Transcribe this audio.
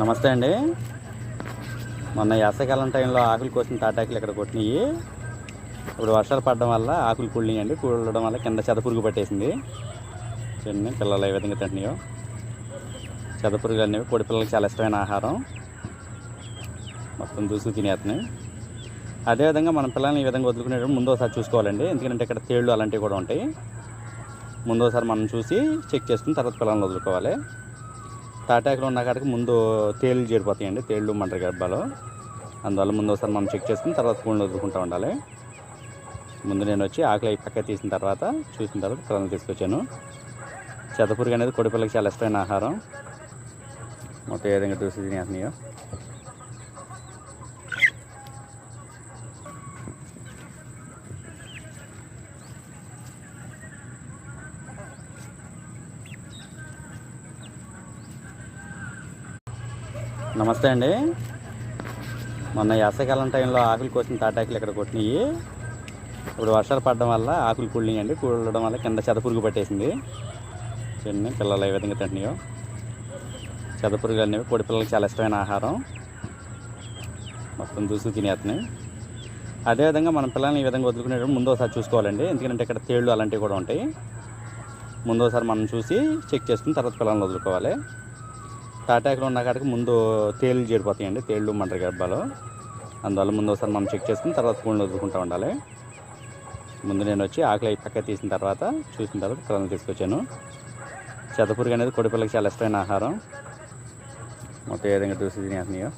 నమస్తే అండి. మొన్న వేసవికాలం టైంలో ఆకులు కోసిన తాటాకులు ఇక్కడ కొట్టినాయి. ఇప్పుడు వర్షాలు పడడం వల్ల ఆకులు కుళ్ళినాయండి. కూలడం వల్ల కింద చెదపురుగు పట్టేసింది. చిన్న పిల్లలు ఏ విధంగా తింటున్నాయో. చెదపురుగులు అనేవి పొడి పిల్లలకి చాలా ఇష్టమైన ఆహారం. మొత్తం దూసుకు తినేస్తున్నాయి. అదేవిధంగా మన పిల్లల్ని ఈ విధంగా వదులుకునేటప్పుడు ముందు ఒకసారి చూసుకోవాలండి. ఎందుకంటే ఇక్కడ తేళ్ళు అలాంటివి కూడా ఉంటాయి. ముందు ఒకసారి మనం చూసి చెక్ చేసుకుని తర్వాత పిల్లల్ని వదులుకోవాలి. తాటాకులు ఉన్న కాడికి ముందు తేళ్ళు చేరిపోతాయండి. తేళ్ళు మంటరి గర్భాలు. అందువల్ల ముందు ఒకసారి మనం చెక్ చేసుకుని తర్వాత పూలను వదులుకుంటూ ఉండాలి. ముందు నేను వచ్చి ఆకలి అవి పక్క తీసిన తర్వాత చూసిన తర్వాత పిల్లల్ని తీసుకొచ్చాను. చెతపురుగు అనేది కొడిపిల్లకి చాలా ఇష్టమైన ఆహారం. మొత్తం ఏ విధంగా చూసి తినేస్తున్నాయో. నమస్తే అండి. మొన్న వేసవికాలం టైంలో ఆకులు కోసిన తాటాకులు ఇక్కడ కొట్టినాయి? ఇప్పుడు వర్షాలు పడడం వల్ల ఆకులు కుళ్ళినాయండి. కూలడం వల్ల కింద చెదపురుగు పట్టేసింది. చిన్న పిల్లలు ఏ విధంగా తింటున్నాయో. చెదపురుగు అనేవి పొడి పిల్లలకి చాలా ఇష్టమైన ఆహారం. మొత్తం దూసుకు తినేస్తున్నాయి. అదేవిధంగా మన పిల్లల్ని ఈ విధంగా వదులుకునేటప్పుడు ముందు ఒకసారి చూసుకోవాలండి. ఎందుకంటే ఇక్కడ తేళ్ళు అలాంటివి కూడా ఉంటాయి. ముందు ఒకసారి మనం చూసి చెక్ చేసుకుని తర్వాత పిల్లల్ని వదులుకోవాలి. తాటాకులు ఉన్న కాడికి ముందు తేళ్ళు చేరిపోతాయండి. తేళ్ళు మంటరి గర్భాలు. అందువల్ల ముందు ఒకసారి మనం చెక్ చేసుకుని తర్వాత పూలను వదులుకుంటూ ఉండాలి. ముందు నేను వచ్చి ఆకలి అయి పక్క తీసిన తర్వాత చూసిన తర్వాత పిల్లల్ని తీసుకొచ్చాను. చెదపురుగు అనేది కొడిపిల్లకి చాలా ఇష్టమైన ఆహారం. మొత్తం ఏ విధంగా చూసి తినేస్తున్నాయో.